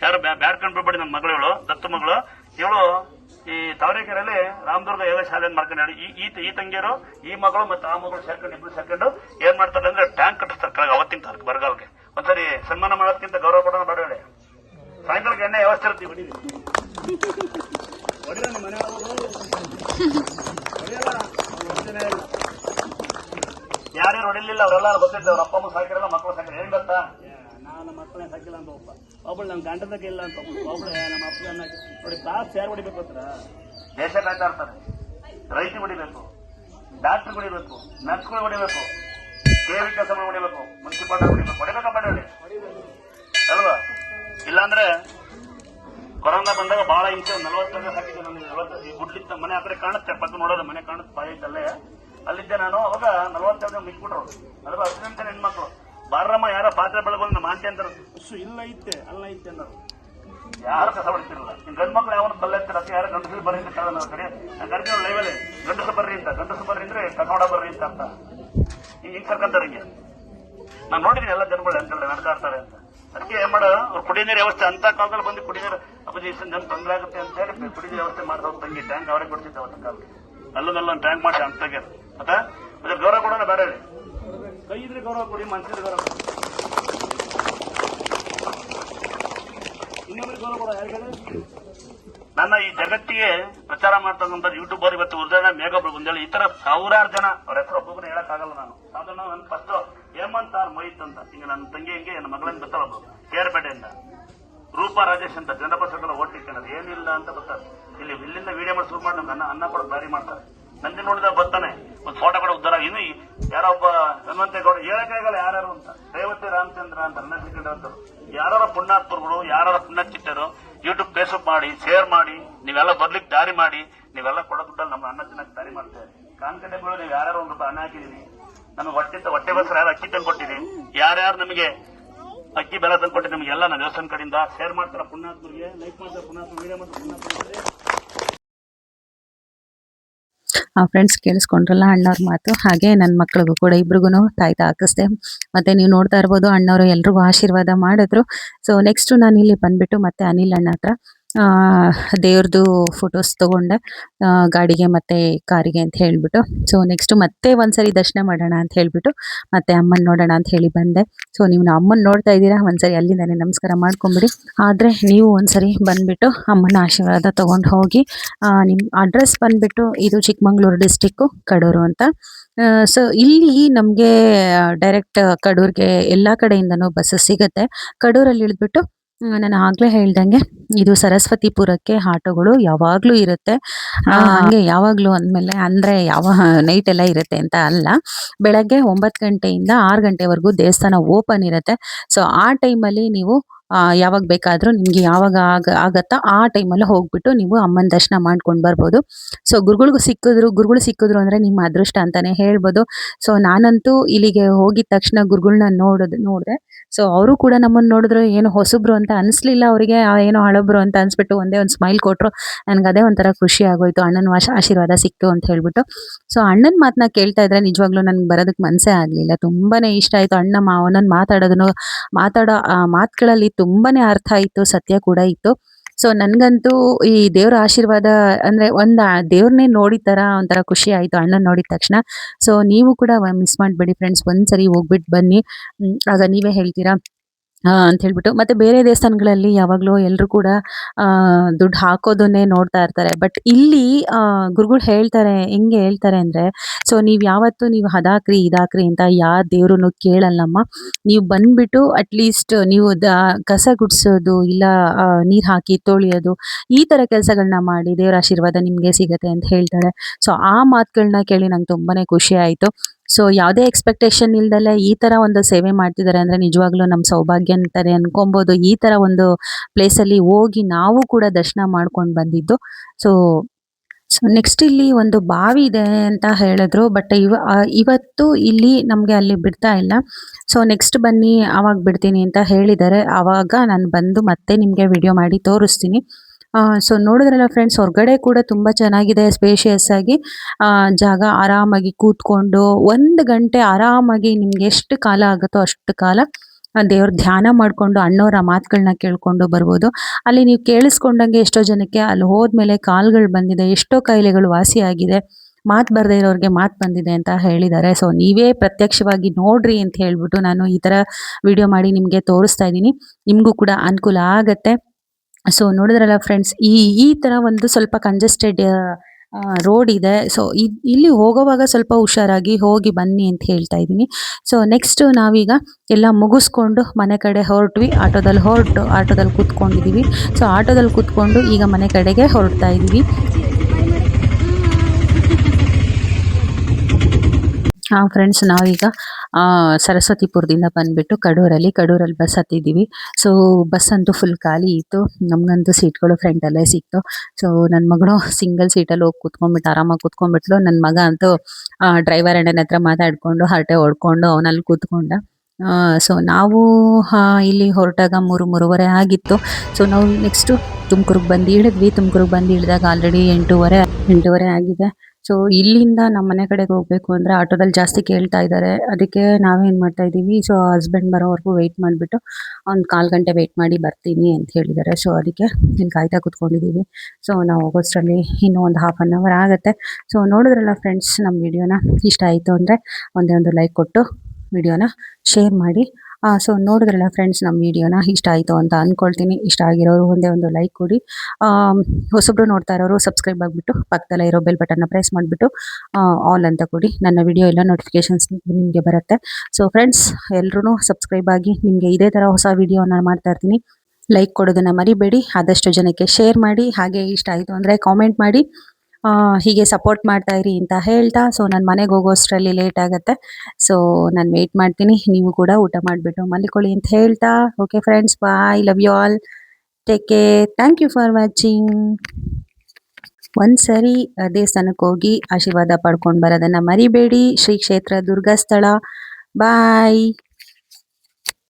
[SPEAKER 3] ಯಾರು ಬ್ಯಾರ್ಕಂಡ್ ಬಿಡ್ಬೇಡಿ ನನ್ನ ಮಗಳು ದತ್ತು ಮಗಳು. ಇವಳು ತಾವರೆಕೆರೆಯಲ್ಲಿ ರಾಮದುರ್ಗ ಯೋಗ ಶಾಲೆ ಮಾಡ್ಕೊಂಡು ಈ ಈ ತಂಗಿಯರು ಈ ಮಗಳು ಮತ್ತೆ ಆ ಮಗಳು ಸೇರ್ಕೊಂಡು ಇಬ್ರು ಸೇರ್ಕೊಂಡು ಏನ್ ಮಾಡ್ತಾರೆ ಅಂದ್ರೆ ಟ್ಯಾಂಕ್ ಕಟ್ಟಿಸ್ತಾರೆ ಕೆಳಗೆ ಅವತ್ತಿನ ತಾರೀಕು ಬರಗಾಲಕ್ಕೆ. ಒಂದ್ಸರಿ ಸನ್ಮಾನ ಮಾಡೋದಕ್ಕಿಂತ ಗೌರವ ಕೊಡೋಣ ಬೇಡ ಹೇಳಿ. ಸಾಯಂಕಾಲಕ್ಕೆ ಎಣ್ಣೆ ವ್ಯವಸ್ಥೆ ಇರ್ತೀವಿ ಹೊಡೀರಿ ನಿಮ್ಮ ಮನೆ. ಯಾರ್ಯಾರು ಹೊಡಿಲಿಲ್ಲ ಅವರೆಲ್ಲ ಗೊತ್ತಿದ್ದ ಅವ್ರ ಅಪ್ಪ ಅಮ್ಮ ಸಾಕಿರಲ್ಲ ಮಕ್ಕಳು ಸಾಕಿರ ಏನ್ ಗೊತ್ತಾ? ನಾನು ಮಕ್ಕಳನ್ನ ಸಾಕಿಲ್ಲ ಅಂತ ಒಬ್ಬ. ಒಬ್ಬಳು ನಮ್ಮ ಗಂಡದಾಗ ಇಲ್ಲ ಅಂತ ಒಬ್ಬಳು ನಮ್ಮ ಅಪ್ಪನ ನೋಡಿ ಕ್ಲಾಸ್ ಯಾರು ಹೊಡಿಬೇಕು ಗೊತ್ತಾ? ದೇಶ ಕಾಯ್ತಾ ಇರ್ತಾರೆ ರೈತ ಹೊಡಿಬೇಕು, ಡಾಕ್ಟರ್ ಹೊಡಿಬೇಕು, ನರ್ಸ್ಗಳು ಹೊಡಿಬೇಕು, ಸೇವೆ ಕೆಲಸ ಹೊಡಿಬೇಕು ಮುನ್ಸಿಪಾಲ್ಟಿ ಹೊಡಿಬೇಕು, ಹೊಡಿಬೇಕಪ್ಪ ಹೇಳಿ ಅಲ್ವಾ? ಇಲ್ಲಾಂದ್ರೆ ಕೊರೋನಾ ಬಂದಾಗ ಬಹಳ ಹಿಂಸೆ, ನಲವತ್ತು ಜನ ಹಾಕಿದ್ದೆ ನನಗೆ ನಲವತ್ತು ಈ ಗುಡ್ಲಿದ್ದ ಮನೆ ಆ ಕಡೆ ಕಾಣುತ್ತೆ, ಪಕ್ಕ ನೋಡೋದು ಮನೆ ಕಾಣುತ್ತೆ, ಬಾಯಿ ಅಲ್ಲಿದ್ದೆ ನಾನು, ಅವಾಗ ನಲವತ್ತು ಸಾವಿರ ಮಿಕ್ಬಿಟ್ರು ಅದ್ರ ಹದಿನೆಂಟು ಹೆಣ್ಮಕ್ಳು. ಬಾರಮ್ಮ ಯಾರ ಪಾತ್ರೆ ಬೆಳಗೋದು ನಮ್ಮ ಆಂಟಿ ಅಂತಾರೆ. ಇಲ್ಲ ಐತೆ ಅಲ್ಲ ಐತೆ ಅನ್ನೋರು ಯಾರು ಕಸ ಹೊಡಿತಿರಲ್ಲ. ನಿಮ್ ಗಂಡು ಮಕ್ಳು ಯಾವನು ಬಲ್ಲೆತ್ತರ ಯಾರು ಗಂಡಸರು ಬರ್ರಿ ಅಂತ ಕೇಳೋಣ ಕಡೆ. ನಾನು ಕರಿತೀವಿ ಲೈವಲ್ಲಿ ಗಂಡಸರು ಬರ್ರಿ ಅಂತ, ಗಂಡಸರು ಬರ್ರಿ ಅಂದ್ರೆ ಕನ್ನಡ ಬರ್ರಿ ಅಂತ ಈಗ ಹಿಂಗ್ ಸರ್ಕಂತಾರೆ ಹಿಂಗೆ ನಾನು ನೋಡಿದೀನಿ ಎಲ್ಲ ಜನಗಳು ಅಂತ ನಡ್ಕಾಡ್ತಾರೆ ಅಂತ. ಅದಕ್ಕೆ ಏನ್ ಮಾಡ, ಅವ್ರು ಕುಡಿಯ ನೀರು ವ್ಯವಸ್ಥೆ ಅಂತ ಕಾಲದಲ್ಲಿ ಬಂದು ಕುಡಿಯ ಅಪೋಸಿಷನ್ ಜನ ತೊಂದರೆ ಆಗುತ್ತೆ ಅಂತ ಹೇಳಿ ಕುಡಿಯ ವ್ಯವಸ್ಥೆ ಮಾಡಿದವ್ರು ತಂಗಿ ಟ್ಯಾಂಕ್ ಅವರೇ ಕೊಡ್ತಿದ್ದೆ ಅವತ್ತ ಕಾಲಕ್ಕೆ. ಒಂದು ಟ್ಯಾಂಕ್ ಮಾಡಿ ಅಂತ ಮತ್ತೆ ಗೌರವ ಕೊಡೋಣ ಬೇರೆ ಕೈ ಇದ್ರೆ ಗೌರವ ಕೊಡಿ, ಮನ್ಸಿದ್ರೆ ಗೌರವ ಕೊಡಿ ಇನ್ನೊಬ್ರಿಗೆ ಗೌರವ ಕೊಡ ಯಾರಿಗಾದ್ರೆ ನನ್ನ ಈ ಜಗತ್ತಿಗೆ ಪ್ರಚಾರ ಮಾಡ್ತಕ್ಕಂಥ ಯೂಟ್ಯೂಬರ್ ಇವತ್ತು ಉದಾಹರಣೆ ಮೇಘೊಬ್ರು ಬಂದೇಳಿ ಈ ತರ ಸಾವಿರಾರು ಜನ ಅವ್ರ ಹೆಸರು ಒಬ್ಬೊಬ್ಬರು ಹೇಳಕ್ಕಾಗಲ್ಲ ನಾನು. ಸಾಧಾರಣ ನನ್ನ ಫಸ್ಟ್ ಹೇಮಂತ್ ಆರ್ ಮೊಹಿತ್ ಅಂತ. ಹಿಂಗೆ ನನ್ನ ತಂಗಿ ಹಿಂಗೆ ನನ್ನ ಮಗಳನ್ನ ಒಬ್ಬರು ಕೇರ್ಪೇಟೆಯಿಂದ ರೂಪಾ ರಾಜೇಶ್ ಅಂತ. ಜನಪದ ಸಂಘದ ಓಟ್ ಇಟ್ಕೊಳ್ಳೋದು ಏನಿಲ್ಲ ಅಂತ ಬರ್ತಾರೆ ಇಲ್ಲಿ ಇಲ್ಲಿಂದ ವಿಡಿಯೋ ಮಾಡಿ ಶುರು ಮಾಡಿ ನಮ್ಗೆ ಅನ್ನ ಕೂಡ ದಾರಿ ಮಾಡ್ತಾರೆ. ನಂದಿ ನೋಡಿದ ಬರ್ತಾನೆ. ಒಂದು ಫೋಟೋ ಕೂಡ ಉದ್ದಾರ. ಇನ್ನು ಈ ಯಾರೋ ಒಬ್ಬ ಹನುಮಂತೇಗೌಡ ಹೇಳಕ್ಕಾಗಲ್ಲ ಯಾರ್ಯಾರು ಅಂತ? ರೇವತಿ ರಾಮಚಂದ್ರ ಅಂತ ಅಂತ ಯಾರ ಪುಣ್ಯಾತ್ಮರುಗಳು ಯಾರ ಪುಣ್ಯಚಿಟ್ಟರು ಯೂಟ್ಯೂಬ್ ಫೇಸ್ಬುಕ್ ಮಾಡಿ ಶೇರ್ ಮಾಡಿ, ನೀವೆಲ್ಲ ಬರ್ಲಿಕ್ಕೆ ದಾರಿ ಮಾಡಿ, ನೀವೆಲ್ಲ ಕೊಡೋ ದುಡ್ಡಲ್ಲಿ ನಮ್ಮ ಅನ್ನ ತಿನ್ನಕ್ಕೆ ದಾರಿ ಮಾಡ್ತೇವೆ ಕಾನ್ಕಂಟೇಬಲ್ ನೀವು ಯಾರ್ಯಾರು ಒಂದು ರೂಪಾಯಿ ಅನ್ನ ಹಾಕಿದೀನಿ ನಮಗೆ ಹೊಟ್ಟೆ ಹೊಟ್ಟೆ ಬಸ್ರ ಯಾರು ಅಕ್ಕಿ ತಂದು ಕೊಟ್ಟಿದ್ದೀನಿ ಯಾರ್ಯಾರು ನಮಗೆ ಅಕ್ಕಿ ಬೆಲೆ ತಂದು ಕೊಟ್ಟು ನಿಮಗೆಲ್ಲ ನಾನು ದೇವಸ್ಥಾನ ಕಡೆಯಿಂದ ಶೇರ್ ಮಾಡ್ತಾರೆ. ಪುಣ್ಯಾತ್ಮರಿಗೆ ಲೈಕ್ ಮಾಡ್ತಾರೆ, ಪುಣ್ಯಾತ್ಮ ವಿಡಿಯೋ ಮಾಡ್ತಾರೆ ಪುಣ್ಯಾತ್ಮರಿಗೆ
[SPEAKER 2] ಫ್ರೆಂಡ್ಸ್ ಕೇಳಿಸ್ಕೊಂಡ್ರಲ್ಲ ಅಣ್ಣವ್ರ ಮಾತು. ಹಾಗೆ ನನ್ನ ಮಕ್ಳಿಗೂ ಕೂಡ ಇಬ್ರಿಗೂ ತಾಯ್ತ ಹಾಕಿಸ್ದೆ. ಮತ್ತೆ ನೀವು ನೋಡ್ತಾ ಇರ್ಬೋದು ಅಣ್ಣವರು ಎಲ್ರಿಗೂ ಆಶೀರ್ವಾದ ಮಾಡಿದ್ರು. ಸೊ ನೆಕ್ಸ್ಟ್ ನಾನು ಇಲ್ಲಿ ಬಂದ್ಬಿಟ್ಟು ಮತ್ತೆ ಅನಿಲ್ ಅಣ್ಣ ಹತ್ರ ಆ, ದೇವ್ರದ್ದು ಫೋಟೋಸ್ ತಗೊಂಡೆ. ಗಾಡಿಗೆ ಮತ್ತೆ ಕಾರಿಗೆ ಅಂತ ಹೇಳ್ಬಿಟ್ಟು. ಸೊ ನೆಕ್ಸ್ಟ್ ಮತ್ತೆ ಒಂದ್ಸರಿ ದರ್ಶನ ಮಾಡೋಣ ಅಂತ ಹೇಳ್ಬಿಟ್ಟು ಮತ್ತೆ ಅಮ್ಮನ ನೋಡೋಣ ಅಂತ ಹೇಳಿ ಬಂದೆ. ಸೊ ನೀವು ಅಮ್ಮನ್ ನೋಡ್ತಾ ಇದ್ದೀರಾ ಒಂದ್ಸರಿ ಅಲ್ಲಿಂದಾನೆ ನಮಸ್ಕಾರ ಮಾಡ್ಕೊಂಬಿಡಿ. ಆದ್ರೆ ನೀವು ಒಂದ್ಸರಿ ಬಂದ್ಬಿಟ್ಟು ಅಮ್ಮನ ಆಶೀರ್ವಾದ ತಗೊಂಡು ಹೋಗಿ ನಿಮ್ಮ ನಿಮ್ ಅಡ್ರೆಸ್ ಬಂದ್ಬಿಟ್ಟು ಇದು ಚಿಕ್ಕಮಂಗ್ಳೂರು ಡಿಸ್ಟಿಕ್ಕು ಕಡೂರು ಅಂತ. ಸೊ ಇಲ್ಲಿ ನಮಗೆ ಡೈರೆಕ್ಟ್ ಕಡೂರ್ಗೆ ಎಲ್ಲ ಕಡೆಯಿಂದನೂ ಬಸ್ಸಸ್ ಸಿಗುತ್ತೆ. ಕಡೂರಲ್ಲಿ ಇಳಿದ್ಬಿಟ್ಟು ನಾನು ಆಗ್ಲೇ ಹೇಳ್ದಂಗೆ ಇದು ಸರಸ್ವತಿಪುರಕ್ಕೆ ಆಟೋಗಳು ಯಾವಾಗ್ಲೂ ಇರುತ್ತೆ. ಹಂಗೆ ಯಾವಾಗ್ಲೂ ಅಂದ್ಮೇಲೆ ಅಂದ್ರೆ ಯಾವ ನೈಟ್ ಎಲ್ಲ ಇರುತ್ತೆ ಅಂತ ಅಲ್ಲ. ಬೆಳಗ್ಗೆ ಒಂಬತ್ತು ಗಂಟೆಯಿಂದ ಆರು ಗಂಟೆವರೆಗೂ ದೇವಸ್ಥಾನ ಓಪನ್ ಇರುತ್ತೆ. ಸೊ ಆ ಟೈಮಲ್ಲಿ ನೀವು ಯಾವಾಗ ಬೇಕಾದರೂ ನಿಮಗೆ ಯಾವಾಗ ಆಗ, ಆಗತ್ತಾ ಆ ಟೈಮಲ್ಲಿ ಹೋಗ್ಬಿಟ್ಟು ನೀವು ಅಮ್ಮನ ದರ್ಶನ ಮಾಡ್ಕೊಂಡು ಬರ್ಬೋದು. ಸೊ ಗುರುಗಳಿಗೂ ಸಿಕ್ಕಿದ್ರು, ಗುರುಗಳು ಸಿಕ್ಕಿದ್ರು ಅಂದ್ರೆ ನಿಮ್ಮ ಅದೃಷ್ಟ ಅಂತಾನೆ ಹೇಳ್ಬೋದು. ಸೊ ನಾನಂತೂ ಇಲ್ಲಿಗೆ ಹೋಗಿದ ತಕ್ಷಣ ಗುರುಗಳನ್ನ ನೋಡೋದು, ನೋಡಿದೆ. ಸೊ ಅವರು ಕೂಡ ನಮ್ಮನ್ನ ನೋಡಿದ್ರು ಏನು ಹೊಸಬ್ರು ಅಂತ ಅನಿಸ್ಲಿಲ್ಲ ಅವರಿಗೆ ಏನೋ ಹಳಬ್ರು ಅಂತ ಅನ್ಸ್ಬಿಟ್ಟು ಒಂದೇ ಒಂದು ಸ್ಮೈಲ್ ಕೊಟ್ಟರು ನನಗೆ ಅದೇ ಒಂಥರ ಖುಷಿ ಆಗೋಯ್ತು. ಅಣ್ಣನ ವಾಶ ಆಶೀರ್ವಾದ ಸಿಕ್ತು ಅಂತ ಹೇಳ್ಬಿಟ್ಟು. ಸೊ ಅಣ್ಣನ ಮಾತನ್ನ ಕೇಳ್ತಾ ಇದ್ರೆ ನಿಜವಾಗ್ಲೂ ನನಗೆ ಬರೋದಕ್ಕೆ ಮನಸ್ಸೇ ಆಗಲಿಲ್ಲ. ತುಂಬಾನೇ ಇಷ್ಟ ಆಯಿತು ಅಣ್ಣ ಮಾವನನ್ನ ಮಾತಾಡೋದನ್ನು, ಮಾತಾಡೋ ಮಾತುಗಳಲ್ಲಿ ತುಂಬಾನೇ ಅರ್ಥ ಆಯ್ತು, ಸತ್ಯ ಕೂಡ ಇತ್ತು. ಸೊ ನನಗಂತೂ ಈ ದೇವ್ರ ಆಶೀರ್ವಾದ ಅಂದ್ರೆ ಒಂದ್ ದೇವ್ರನ್ನೇ ನೋಡಿದ ತರ ಒಂಥರ ಖುಷಿ ಆಯ್ತು, ಅಣ್ಣನ್ ನೋಡಿದ ತಕ್ಷಣ. ಸೊ ನೀವು ಕೂಡ ಮಿಸ್ ಮಾಡ್ಬೇಡಿ ಫ್ರೆಂಡ್ಸ್ ಒಂದ್ಸರಿ ಹೋಗ್ಬಿಟ್ಟು ಬನ್ನಿ. ಆಗ ನೀವೇ ಹೇಳ್ತೀರಾ? ಅಂತ ಹೇಳ್ಬಿಟ್ಟು. ಮತ್ತೆ ಬೇರೆ ದೇವಸ್ಥಾನಗಳಲ್ಲಿ ಯಾವಾಗ್ಲೂ ಎಲ್ಲರೂ ಕೂಡ ದುಡ್ಡು ಹಾಕೋದನ್ನೇ ನೋಡ್ತಾ ಇರ್ತಾರೆ. ಬಟ್ ಇಲ್ಲಿ ಗುರುಗಳು ಹೇಳ್ತಾರೆ, ಹೆಂಗೆ ಹೇಳ್ತಾರೆ ಅಂದ್ರೆ, ಸೊ, ನೀವ್ ಯಾವತ್ತು ನೀವು ಹದಾಕ್ರಿ ಇದಾಕ್ರಿ ಅಂತ ಯಾವ ದೇವ್ರುನು ಕೇಳಲ್ಲಮ್ಮ. ನೀವು ಬಂದ್ಬಿಟ್ಟು ಅಟ್ಲೀಸ್ಟ್ ನೀವು ಕಸ ಗುಡ್ಸೋದು, ಇಲ್ಲ ನೀರು ಹಾಕಿ ತೊಳಿಯೋದು, ಈ ತರ ಕೆಲಸಗಳನ್ನ ಮಾಡಿ ದೇವ್ರ ಆಶೀರ್ವಾದ ನಿಮ್ಗೆ ಸಿಗತ್ತೆ ಅಂತ ಹೇಳ್ತಾರೆ. ಸೊ, ಆ ಮಾತುಗಳನ್ನ ಕೇಳಿ ನಂಗೆ ತುಂಬಾನೇ ಖುಷಿ ಆಯ್ತು. ಸೊ ಯಾವುದೇ ಎಕ್ಸ್ಪೆಕ್ಟೇಷನ್ ಇಲ್ದಲೆ ಈ ತರ ಒಂದು ಸೇವೆ ಮಾಡ್ತಿದ್ದಾರೆ ಅಂದ್ರೆ ನಿಜವಾಗ್ಲೂ ನಮ್ಮ ಸೌಭಾಗ್ಯ ಅಂತಾರೆ ಅನ್ಕೊಬೋದು. ಈ ತರ ಒಂದು ಪ್ಲೇಸಲ್ಲಿ ಹೋಗಿ ನಾವು ಕೂಡ ದರ್ಶನ ಮಾಡ್ಕೊಂಡು ಬಂದಿದ್ದು. ಸೊ ಸೊ ನೆಕ್ಸ್ಟ್ ಇಲ್ಲಿ ಒಂದು ಬಾವಿ ಇದೆ ಅಂತ ಹೇಳಿದ್ರು ಬಟ್ ಇವ ಇವತ್ತು ಇಲ್ಲಿ ನಮಗೆ ಅಲ್ಲಿ ಬಿಡ್ತಾ ಇಲ್ಲ. ಸೊ ನೆಕ್ಸ್ಟ್ ಬನ್ನಿ ಆವಾಗ ಬಿಡ್ತೀನಿ ಅಂತ ಹೇಳಿದ್ದಾರೆ. ಆವಾಗ ನಾನು ಬಂದು ಮತ್ತೆ ನಿಮಗೆ ವಿಡಿಯೋ ಮಾಡಿ ತೋರಿಸ್ತೀನಿ. ಸೊ ನೋಡಿದ್ರಲ್ಲ ಫ್ರೆಂಡ್ಸ್ ಹೊರಗಡೆ ಕೂಡ ತುಂಬ ಚೆನ್ನಾಗಿದೆ ಸ್ಪೇಷಿಯಸ್ ಆಗಿ ಜಾಗ ಆರಾಮಾಗಿ ಕೂತ್ಕೊಂಡು ಒಂದು ಗಂಟೆ ಆರಾಮಾಗಿ ನಿಮ್ಗೆ ಎಷ್ಟು ಕಾಲ ಆಗುತ್ತೋ ಅಷ್ಟು ಕಾಲ ದೇವ್ರ ಧ್ಯಾನ ಮಾಡಿಕೊಂಡು ಅಣ್ಣವರ ಮಾತುಗಳನ್ನ ಕೇಳ್ಕೊಂಡು ಬರ್ಬೋದು. ಅಲ್ಲಿ ನೀವು ಕೇಳಿಸ್ಕೊಂಡಂಗೆ ಎಷ್ಟೋ ಜನಕ್ಕೆ ಅಲ್ಲಿ ಹೋದ್ಮೇಲೆ ಕಾಲ್ಗಳು ಬಂದಿದೆ, ಎಷ್ಟೋ ಕಾಯಿಲೆಗಳು ವಾಸಿಯಾಗಿದೆ ಮಾತು ಬರದೇ ಇರೋರಿಗೆ ಮಾತು ಬಂದಿದೆ ಅಂತ ಹೇಳಿದ್ದಾರೆ. ಸೊ ನೀವೇ ಪ್ರತ್ಯಕ್ಷವಾಗಿ ನೋಡ್ರಿ ಅಂತ ಹೇಳ್ಬಿಟ್ಟು ನಾನು ಈ ಥರ ವಿಡಿಯೋ ಮಾಡಿ ನಿಮಗೆ ತೋರಿಸ್ತಾ ಇದ್ದೀನಿ. ನಿಮಗೂ ಕೂಡ ಅನುಕೂಲ ಆಗತ್ತೆ. ಸೊ ನೋಡಿದ್ರಲ್ಲ ಫ್ರೆಂಡ್ಸ್ ಈ ಈ ಥರ ಒಂದು ಸ್ವಲ್ಪ ಕಂಜೆಸ್ಟೆಡ್ ರೋಡ್ ಇದೆ. ಸೊ ಇಲ್ಲಿ ಹೋಗೋವಾಗ ಸ್ವಲ್ಪ ಹುಷಾರಾಗಿ ಹೋಗಿ ಬನ್ನಿ ಅಂತ ಹೇಳ್ತಾ ಇದ್ದೀನಿ. ಸೊ ನೆಕ್ಸ್ಟ್ ನಾವೀಗ ಎಲ್ಲ ಮುಗಿಸ್ಕೊಂಡು ಮನೆ ಕಡೆ ಹೊರಟ್ವಿ. ಆಟೋದಲ್ಲಿ ಹೊರಟು, ಆಟೋದಲ್ಲಿ ಕೂತ್ಕೊಂಡಿದ್ದೀವಿ ಸೊ ಆಟೋದಲ್ಲಿ ಕೂತ್ಕೊಂಡು ಈಗ ಮನೆ ಕಡೆಗೆ ಹೊರಡ್ತಾ ಇದ್ದೀವಿ. ಹಾಂ ಫ್ರೆಂಡ್ಸ್ ನಾವೀಗ ಸರಸ್ವತಿಪುರದಿಂದ ಬಂದ್ಬಿಟ್ಟು ಕಡೂರಲ್ಲಿ ಕಡೂರಲ್ಲಿ ಬಸ್ ಹತ್ತಿದ್ದೀವಿ ಸೊ ಬಸ್ ಅಂತೂ ಫುಲ್ ಖಾಲಿ ಇತ್ತು. ನಮಗಂತೂ ಸೀಟ್ಗಳು ಫ್ರಂಟಲ್ಲೇ ಸಿಕ್ತು. ಸೊ ನನ್ನ ಮಗಳು ಸಿಂಗಲ್ ಸೀಟಲ್ಲಿ ಹೋಗಿ ಕೂತ್ಕೊಂಡ್ಬಿಟ್ಟು ಆರಾಮಾಗಿ ಕೂತ್ಕೊಂಡ್ಬಿಟ್ಲು. ನನ್ನ ಮಗ ಅಂತೂ ಡ್ರೈವರ್ ಅಣ್ಣನ ಹತ್ರ ಮಾತಾಡಿಕೊಂಡು ಹರಟೆ ಹೊಡ್ಕೊಂಡು ಅವನಲ್ಲಿ ಕೂತ್ಕೊಂಡ. ಸೊ ನಾವು ಆ, ಇಲ್ಲಿ ಹೊರಟಾಗ ಮೂರು ಮೂರುವರೆ ಆಗಿತ್ತು. ಸೊ ನಾವು ನೆಕ್ಸ್ಟು ತುಮಕೂರಿಗೆ ಬಂದು ಇಳಿದ್ವಿ. ತುಮಕೂರಿಗೆ ಬಂದು ಇಳಿದಾಗ ಆಲ್ರೆಡಿ ಎಂಟೂವರೆ ಎಂಟೂವರೆ ಆಗಿದೆ. ಸೊ ಇಲ್ಲಿಂದ ನಮ್ಮ ಮನೆ ಕಡೆಗೆ ಹೋಗ್ಬೇಕು ಅಂದ್ರೆ ಆಟೋದಲ್ಲಿ ಜಾಸ್ತಿ ಕೇಳ್ತಾ ಇದ್ದಾರೆ ಅದಕ್ಕೆ ನಾವೇನು ಮಾಡ್ತಾ ಇದೀವಿ ಸೊ ಹಸ್ಬೆಂಡ್ ಬರೋವರೆಗೂ ವೆಯ್ಟ್ ಮಾಡಿಬಿಟ್ಟು ಒಂದು ಕಾಲು ಗಂಟೆ ವೆಯ್ಟ್ ಮಾಡಿ ಬರ್ತೀನಿ ಅಂತ ಹೇಳಿದ್ದಾರೆ ಸೊ ಅದಕ್ಕೆ ಇಲ್ಲಿ ಕಾಯ್ತಾ ಕೂತ್ಕೊಂಡಿದ್ದೀವಿ ಸೊ ನಾವು ಹೋಗೋಷ್ಟರಲ್ಲಿ ಇನ್ನೂ ಒಂದು ಹಾಫ್ ಆನ್ ಅವರ್ ಆಗುತ್ತೆ. ಸೊ ನೋಡಿದ್ರಲ್ಲ ಫ್ರೆಂಡ್ಸ್ ನಮ್ಮ ವಿಡಿಯೋನ ಇಷ್ಟ ಆಯಿತು ಅಂದರೆ ಒಂದೇ ಒಂದು ಲೈಕ್ ಕೊಟ್ಟು ವಿಡಿಯೋನ ಶೇರ್ ಮಾಡಿ. ಸೊ ನೋಡಿದ್ರಲ್ಲ ಫ್ರೆಂಡ್ಸ್ ನಮ್ಮ ವಿಡಿಯೋನ ಇಷ್ಟ ಆಯಿತು ಅಂತ ಅಂದ್ಕೊಳ್ತೀನಿ ಇಷ್ಟ ಆಗಿರೋರು ಒಂದೇ ಒಂದು ಲೈಕ್ ಕೊಡಿ. ಹೊಸಬ್ರು ನೋಡ್ತಾ ಇರೋರು ಸಬ್ಸ್ಕ್ರೈಬ್ ಆಗಿಬಿಟ್ಟು, ಪಕ್ಕದಲ್ಲೇ ಇರೋ ಬೆಲ್ ಬಟನ್ನ ಪ್ರೆಸ್ ಮಾಡಿಬಿಟ್ಟು ಆಲ್ ಅಂತ ಕೊಡಿ. ನನ್ನ ವಿಡಿಯೋ ಎಲ್ಲ ನೋಟಿಫಿಕೇಶನ್ಸ್ ನಿಮಗೆ ಬರುತ್ತೆ. ಸೊ ಫ್ರೆಂಡ್ಸ್ ಎಲ್ಲರೂ ಸಬ್ಸ್ಕ್ರೈಬ್ ಆಗಿ ನಿಮಗೆ ಇದೇ ಥರ ಹೊಸ ವಿಡಿಯೋ ನಾನು ಮಾಡ್ತಾ ಇರ್ತೀನಿ. ಲೈಕ್ ಕೊಡೋದನ್ನು ಮರಿಬೇಡಿ. ಆದಷ್ಟು ಜನಕ್ಕೆ ಶೇರ್ ಮಾಡಿ. ಹಾಗೆ ಇಷ್ಟ ಆಯಿತು ಅಂದರೆ ಕಾಮೆಂಟ್ ಮಾಡಿ. ಹೀಗೆ ಸಪೋರ್ಟ್ ಮಾಡ್ತಾ ಇರಿ ಅಂತ ಹೇಳ್ತಾ ಸೊ ನಾನು ಮನೆಗೆ ಹೋಗೋಷ್ಟರಲ್ಲಿ ಲೇಟ್ ಆಗುತ್ತೆ. ಸೊ ನಾನು ವೆಯ್ಟ್ ಮಾಡ್ತೀನಿ, ನೀವು ಕೂಡ ಊಟ ಮಾಡಿಬಿಟ್ಟು ಮಲ್ಕೊಳ್ಳಿ ಅಂತ ಹೇಳ್ತಾ. Okay friends bye love you all take care thank you for watching ಒಂದ್ಸರಿ ದೇವಸ್ಥಾನಕ್ಕೆ ಹೋಗಿ ಆಶೀರ್ವಾದ ಪಡ್ಕೊಂಡು ಬರೋದನ್ನು ಮರಿಬೇಡಿ. ಶ್ರೀ ಕ್ಷೇತ್ರ ದುರ್ಗಾ ಸ್ಥಳ. ಬಾಯ್